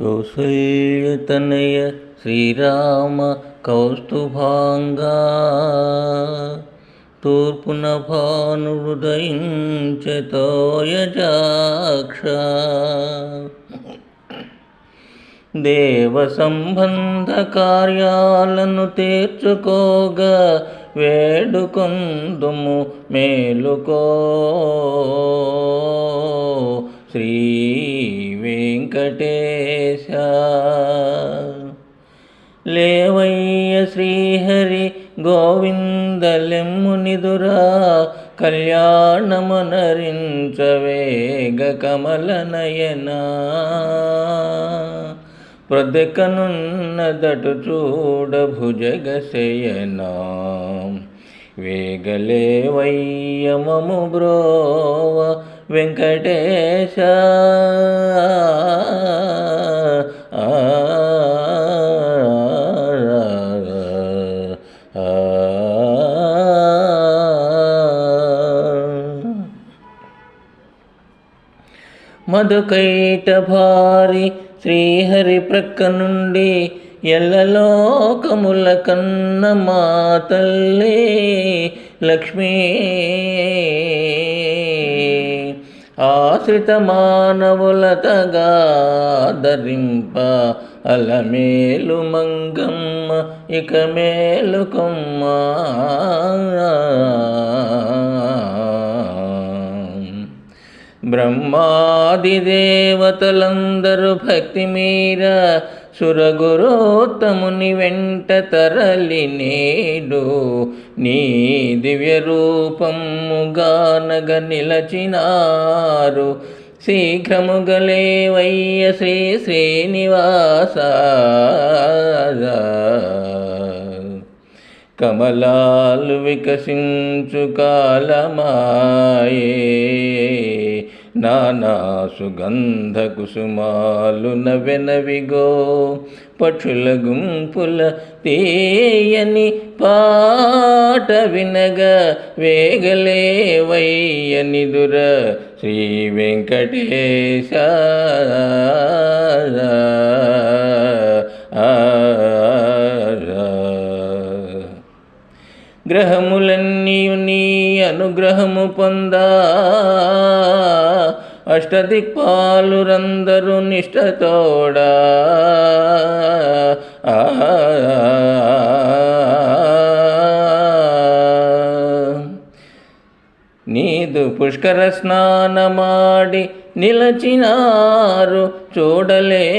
కౌసల్యతనయ శ్రీరామ కౌస్తుభాంగా తూర్పున భానుడయించతోయజాక్ష దేవ సంబంధ కార్యాలను తీర్చుకోగా వేడుకొందుము మేలుకో శ్రీ వెంకటేశ లేవయ్య శ్రీహరి గోవిందలెమ్మునిదురా కళ్యాణమునరించవేగ కమలనయనా. ప్రదకనున్నదటు చూడ భుజగశయనా. వేగలేవయ్యమము బ్రోవ వెంకటేశ ఆ, ఆ, మధుకైట భారి శ్రీహరి ప్రక్క నుండి ఎల్లలోకముల కన్న మా తల్లి లక్ష్మీ ఆశ్రిత మానవులతగా ధరింప అలమేలు మంగమ్మ ఇక మేలుకొమ్మ బ్రహ్మాది దేవతలందరూ భక్తి మీరా సురగురోత్తముని వెంట తరలి నేడు నీ దివ్య రూపముగానగ నిలచినారు. శీఘ్రముగలేవయ్య శ్రీ శ్రీనివాస. కమలాలు వికసించు కాలమాయే. నానా సుగంధ కుసుమాలు నవెనవిగో పక్షుల గుంపుల తీయని పాట వినగ వేగలే వయ్యనిదుర శ్రీ వెంకటేశ. గ్రహములన్నీ నీ అనుగ్రహము పొందా. అష్టదిక్పాలురందరూ నిష్టతోడా నీదు పుష్కర స్నానమాడి నిలచినారు చూడలే